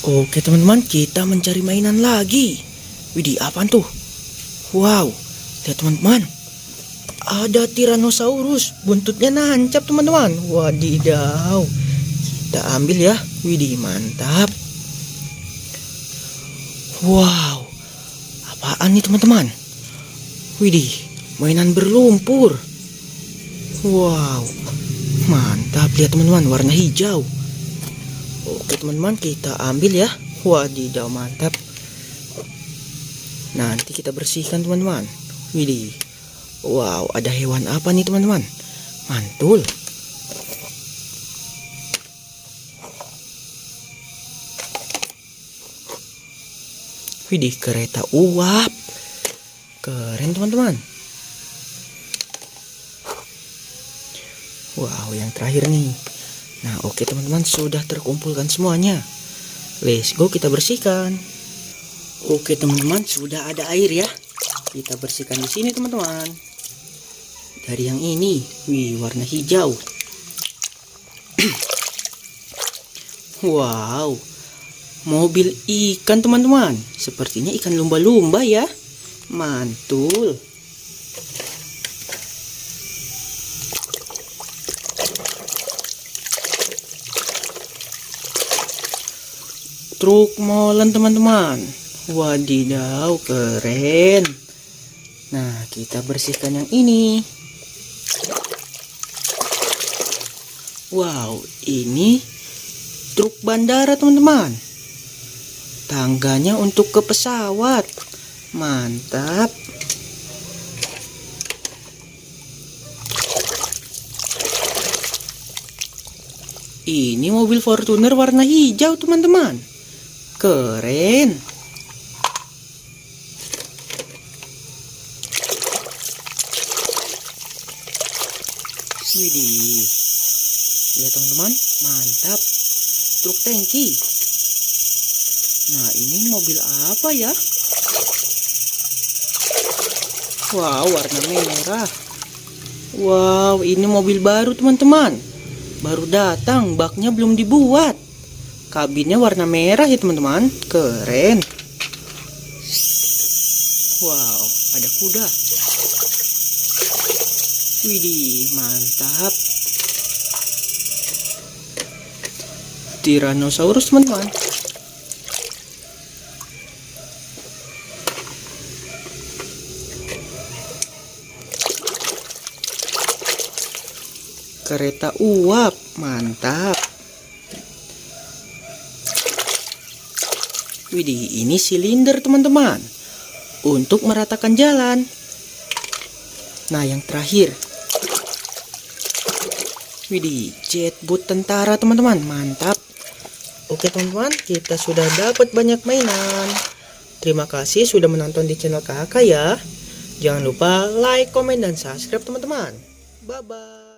Oke teman-teman, kita mencari mainan lagi. Widih, apaan tuh? Wow, lihat teman-teman. Ada Tyrannosaurus, buntutnya nancap teman-teman. Wadidaw. Kita ambil ya. Widih, mantap. Wow, apaan nih teman-teman? Widih, mainan berlumpur. Wow, mantap. Lihat teman-teman, warna hijau. Oke teman-teman kita ambil ya. Wadidaw mantap. Nanti kita bersihkan teman-teman. Widih. Wow ada hewan apa nih teman-teman? Mantul. Widih kereta uap. Keren teman-teman. Wow yang terakhir nih Nah, oke teman-teman, sudah terkumpulkan semuanya. Let's go kita bersihkan. Oke teman-teman, sudah ada air ya. Kita bersihkan di sini teman-teman. Dari yang ini, wih warna hijau. wow, mobil ikan teman-teman. Sepertinya ikan lumba-lumba ya. Mantul. Truk molen teman-teman. Wadidaw keren. Nah kita bersihkan yang ini. Wow ini truk bandara teman-teman. Tangganya untuk ke pesawat. Mantap. Ini mobil Fortuner warna hijau teman-teman Keren. Widih. Lihat teman-teman, mantap. Truk tangki. Nah, ini mobil apa ya? Wow, warna merah. Wow, ini mobil baru teman-teman. Baru datang, baknya belum dibuat. Kabinnya warna merah ya teman-teman. Keren. Wow, ada kuda. Widih, mantap. Tyrannosaurus teman-teman. Kereta uap, mantap. Widih, ini silinder teman-teman. Untuk meratakan jalan. Nah, yang terakhir. Widih, jet boot tentara teman-teman. Mantap. Oke teman-teman, kita sudah dapat banyak mainan. Terima kasih sudah menonton di channel kakak ya. Jangan lupa like, komen, dan subscribe teman-teman. Bye-bye.